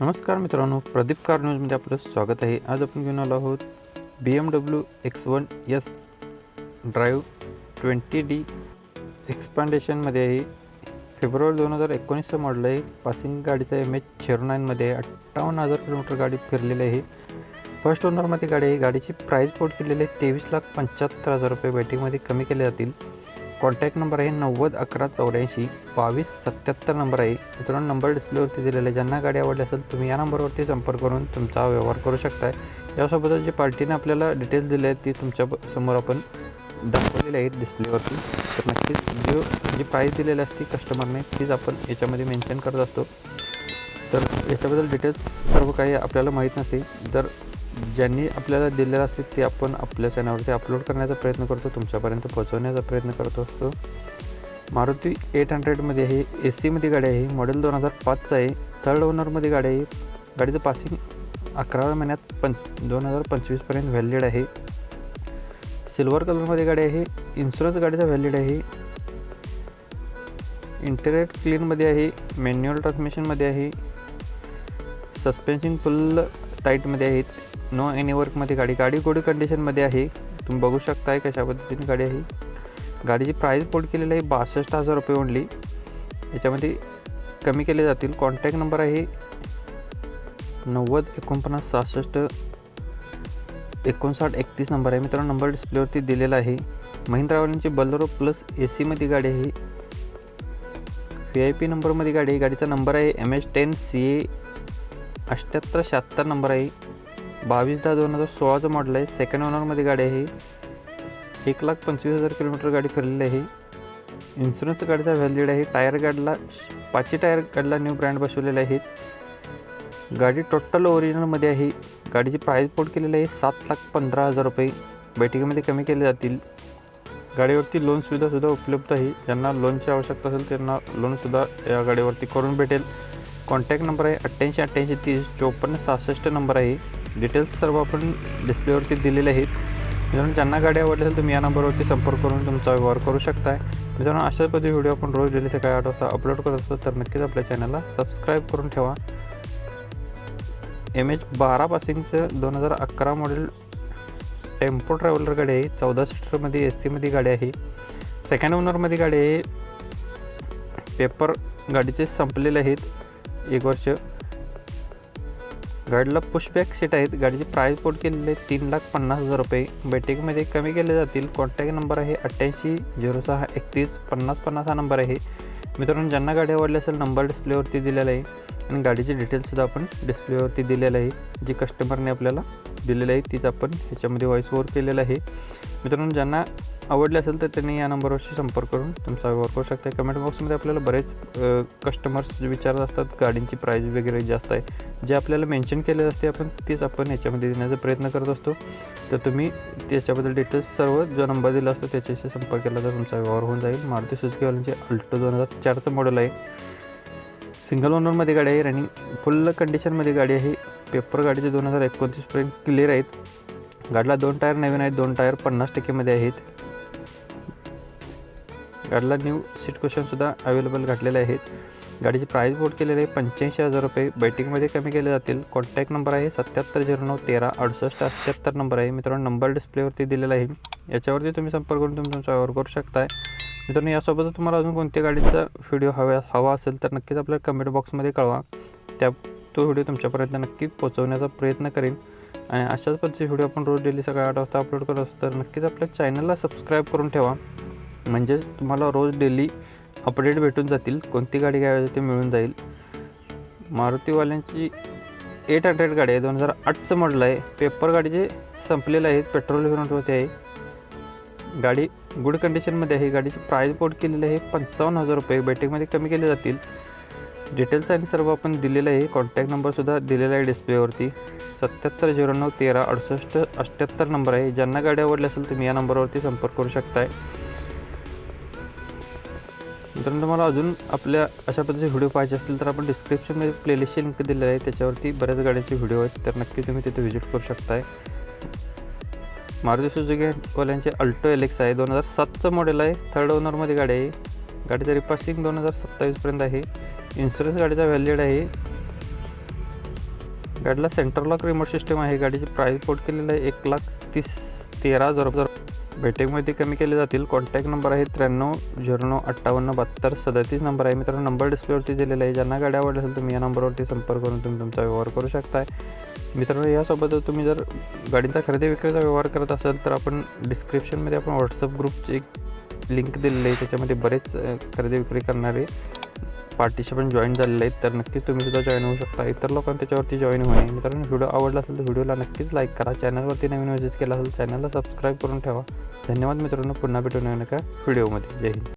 नमस्कार मित्रांनो प्रदीप कार न्यूजमध्ये आपलं स्वागत आहे. आज आपण घेऊन आलो आहोत B M W X one S drive twenty D एक्सपांडेशनमध्ये आहे. फेब्रुवारी दोन हजार एकोणीसचं मॉडल आहे. पासिंग गाडीचा एम एच झिरो नाईनमध्ये आहे. अठ्ठावन्न हजार किलोमीटर गाडी फिरलेली आहे. फर्स्ट ओनरमध्ये गाडी आहे. गाडीची प्राईस पोट केलेली आहे. तेवीस लाख पंच्याहत्तर हजार रुपये बॅटिंगमध्ये कमी केले जातील. कॉन्टॅक्ट नंबर आहे नव्वद अकरा चौऱ्याऐंशी बावीस सत्याहत्तर नंबर आहे. मित्रांनो नंबर डिस्प्लेवरती दिलेला आहे. ज्यांना गाडी आवडली असेल तुम्ही या नंबरवरती संपर्क करून तुमचा व्यवहार करू शकताय. यासोबतच जे पार्टीने आपल्याला डिटेल्स दिले आहेत ती तुमच्या ब- समोर आपण दाखवलेली आहेत डिस्प्लेवरती तर नक्कीच जो जी प्राईस दिलेली असते कस्टमरने तीच आपण याच्यामध्ये मेन्शन करत असतो. तर याच्याबद्दल डिटेल्स सर्व काही आपल्याला माहीत नसते जर ज्यांनी आपल्याला दिलेलं असते ते आपण आपल्या चॅनलवरती अपलोड करण्याचा प्रयत्न करतो तुमच्यापर्यंत पोहोचवण्याचा प्रयत्न करतो असतो. मारुती एट हंड्रेडमध्ये आहे ए सीमध्ये गाडी आहे मॉडेल दोन हजार पाचचं आहे थर्ड ओनरमध्ये गाडी आहे. गाडीचं पासिंग अकराव्या महिन्यात पंच दोन हजार पंचवीसपर्यंत व्हॅलिड आहे. सिल्वर कलरमध्ये गाडी आहे इन्शुरन्स गाडीचा व्हॅलिड आहे. इंटरनेट क्लीनमध्ये आहे मॅन्युअल ट्रान्समिशनमध्ये आहे. सस्पेन्शन फुल टाईटमध्ये आहेत. नो एनी वर्कमध्ये गाडी. गाडी गोडी कंडिशनमध्ये आहे? तुम्ही बघू शकताय कशा पद्धतीने गाडी आहे. गाडीची प्राईस पोट केलेली आहे बासष्ट हजार रुपये ओनली याच्यामध्ये कमी केले जातील. कॉन्टॅक्ट नंबर आहे नव्वद एकोणपन्नास सहासष्ट एकोणसाठ एकतीस नंबर आहे. मित्रांनो नंबर डिस्प्लेवरती दिलेला आहे. महिंद्रावाल्यांची बलरो प्लस ए सीमध्ये गाडी आहे. व्ही आय पी नंबरमध्ये गाडी आहे. गाडीचा नंबर आहे M H ten C A अठ्ठ्याहत्तर शहात्तर नंबर आहे. बावीस दहा दोन हजार सोळाचं मॉडल आहे. सेकंड ओनरमध्ये गाडी आहे एक लाख पंचवीस हजार किलोमीटर गाडी फिरलेली आहे इन्शुरन्स गाडीचा व्हॅलिड आहे. टायर गाडीला पाचशे टायर गाडीला न्यू ब्रँड बसवलेले आहेत. गाडी टोटल ओरिजिनलमध्ये आहे. गाडीची प्राईस पोट केलेली आहे सात लाख पंधरा हजार रुपये. बैठकीमध्ये कमी केले जातील. गाडीवरती लोन सुविधासुद्धा उपलब्ध आहे. ज्यांना लोनची आवश्यकता असेल त्यांना लोनसुद्धा या गाडीवरती करून भेटेल. कॉन्टॅक्ट नंबर आहे अठ्ठ्याऐंशी अठ्ठ्याऐंशी तीस चोपन्न सहासष्ट नंबर आहे. डिटेल्स सर्व आपण डिस्प्लेवरती दिलेले आहेत. मित्रांनो ज्यांना गाडी आवडली असेल तुम्ही या नंबरवरती संपर्क करून तुमचा व्यवहार करू शकताय. मित्रांनो अशाच पद्धती व्हिडिओ आपण रोज डेली सकाळी आठ वाजता अपलोड करत असतो तर नक्कीच आपल्या चॅनलला सबस्क्राईब करून ठेवा. एम एच बारा पासिंगचं दोन हजार अकरा मॉडेल टेम्पो ट्रॅव्हलर गाडी आहे. चौदा सीटरमध्ये एस सीमध्ये गाडी आहे. सेकंड ओनरमध्ये गाडी आहे. पेपर गाडीचे संपलेले आहेत. एक वर्ष. गाडीला पुशबॅक सीट आहेत. गाडीची प्राईस पोट केलेली आहे तीन लाख पन्नास हजार रुपये. बैठकीमध्ये कमी केले जातील. कॉन्टॅक्ट नंबर आहे अठ्ठ्याऐंशी झिरो सहा एकतीस पन्नास पन्नास हा नंबर आहे. मित्रांनो ज्यांना गाडी आवडली असेल नंबर डिस्प्लेवरती दिलेला आहे. आणि गाडीचे डिटेल्ससुद्धा आपण डिस्प्लेवरती दिलेलं आहे. जी कस्टमरने आपल्याला दिलेलं आहे तीच आपण ह्याच्यामध्ये व्हॉइस ओवर केलेलं आहे. मित्रांनो ज्यांना आवडले असेल तर त्यांनी या नंबरवरशी संपर्क करून तुमचा व्यवहार करू शकता. कमेंट बॉक्समध्ये आपल्याला बरेच कस्टमर्स विचारत असतात गाडींची प्राईस वगैरे जास्त आहे. जे आपल्याला मेन्शन केलेलं असते आपण तेच आपण याच्यामध्ये देण्याचा प्रयत्न करत असतो. तर तुम्ही त्याच्याबद्दल डिटेल्स सर्व जो नंबर दिला असतो त्याच्याशी संपर्क केला तर तुमचा व्यवहार होऊन जाईल. मारुती सुझुकीवाल्यांचे अल्टो दोन हजार चारचं मॉडेल आहे. सिंगल ओनरमध्ये गाडी आहे रनिंग फुल कंडिशनमध्ये गाडी आहे. पेपर गाडीचे दोन हजार एकोणतीसपर्यंत क्लिअर आहेत. गाडीला दोन टायर नवीन आहेत दोन टायर पन्नास टक्केमध्ये आहेत. गाडीला न्यू सीट क्वेश्चनसुद्धा अवेलेबल घातलेले आहेत. गाडीची प्राईस बोर्ड केलेली आहे पंच्याऐंशी हजार रुपये. बैटिंगमध्ये कमी केले जातील. कॉन्टॅक्ट नंबर आहे सत्याहत्तर झिरो नऊ तेरा अडुसष्ट अठ्ठ्याहत्तर नंबर आहे. मित्रांनो नंबर डिस्प्लेवरती दिलेला आहे. याच्यावरती तुम्ही संपर्क करून तुम्ही तुमचा व्यवहार करू शकताय. मित्रांनो यासोबत तुम्हाला अजून कोणत्या गाडीचा व्हिडिओ हवा हवा असेल तर नक्कीच आपल्या कमेंट बॉक्समध्ये कळवा. त्या तो व्हिडिओ तुमच्यापर्यंत नक्की पोहोचवण्याचा प्रयत्न करेन. आणि अशाच पद्धतीचे व्हिडिओ आपण रोज डेली सकाळी आठ वाजता अपलोड करत असतो तर नक्कीच आपल्या चॅनलला सबस्क्राईब करून ठेवा. म्हणजे तुम्हाला रोज डेली अपडेट भेटून जातील कोणती गाडी घ्यावी ते मिळून जाईल. मारुतीवाल्यांची एट हंड्रेड गाडी आहे दोन हजार आठचं मॉडल आहे. पेपर गाडीचे संपलेलं आहेत पेट्रोल होते आहे. गाडी गुड कंडिशनमध्ये आहे. गाडीची प्राईज बोर्ड केलेली आहे पंचावन्न हजार रुपये. बैठकमध्ये कमी केले जातील. डिटेल्स आणि सर्व आपण दिलेलं आहे. कॉन्टॅक्ट नंबरसुद्धा दिलेला आहे डिस्प्लेवरती सत्याहत्तर झिरो नऊ तेरा अडुसष्ट अठ्ठ्याहत्तर नंबर आहे. ज्यांना गाडी आवडली असेल तुम्ही या नंबरवरती संपर्क करू शकताय. मित्रांनो तुम्हाला अजून आपल्या अशा पद्धतीचे व्हिडिओ पाहिजे असतील तर आपण डिस्क्रिप्शनमध्ये प्लेलिस्टची लिंक दिलेली आहे. त्याच्यावरती बऱ्याच गाड्यांचे व्हिडिओ आहेत तर नक्की तुम्ही तिथे व्हिजिट करू शकताय. मारुती सुजुकीवाल्यांचे अल्टो एलेक्स आहे दोन हजार सातचं मॉडेल आहे. थर्ड ओनरमध्ये गाडी आहे. गाडीचं रिपासिंग दोन हजार सत्तावीसपर्यंत आहे. इन्शुरन्स गाडीचा व्हॅलिड आहे. गाडीला सेंटर लॉक रिमोट सिस्टम आहे. गाडीची प्राईस पोट केलेलं आहे एक लाख तीस तेरा हजार भेटेकमध्ये कमी केले जातील. कॉन्टॅक्ट नंबर आहे त्र्याण्णव झिरो नऊ अठ्ठावन्न बहात्तर सदतीस नंबर आहे मित्रांनो. नंबर डिस्प्लेवरती दिलेला आहे. ज्यांना गाडी आवडली असेल तुम्ही या नंबरवरती संपर्क करून तुम्ही तुमचा व्यवहार करू शकताय. मित्रांनो यासोबतच तुम्ही जर गाडीचा खरेदी विक्रीचा व्यवहार करत असाल तर आपण डिस्क्रिप्शनमध्ये आपण व्हॉट्सअप ग्रुपची एक लिंक दिलेली आहे. त्याच्यामध्ये बरेच खरेदी विक्री करणारे पार्टीशी पण जॉईन झालेले आहेत तर नक्कीच तुम्ही सुद्धा जॉईन होऊ शकता. इतर लोकांना त्याच्यावरती जॉईन होणे मित्रांनो व्हिडिओ आवडला असेल तर व्हिडिओला नक्कीच लाईक करा. चॅनलवरती नवीन विजिट केला असेल चॅनलला सबस्क्राईब करून ठेवा. धन्यवाद मित्रांनो. पुन्हा भेटून नका व्हिडिओमध्ये जय हिंद.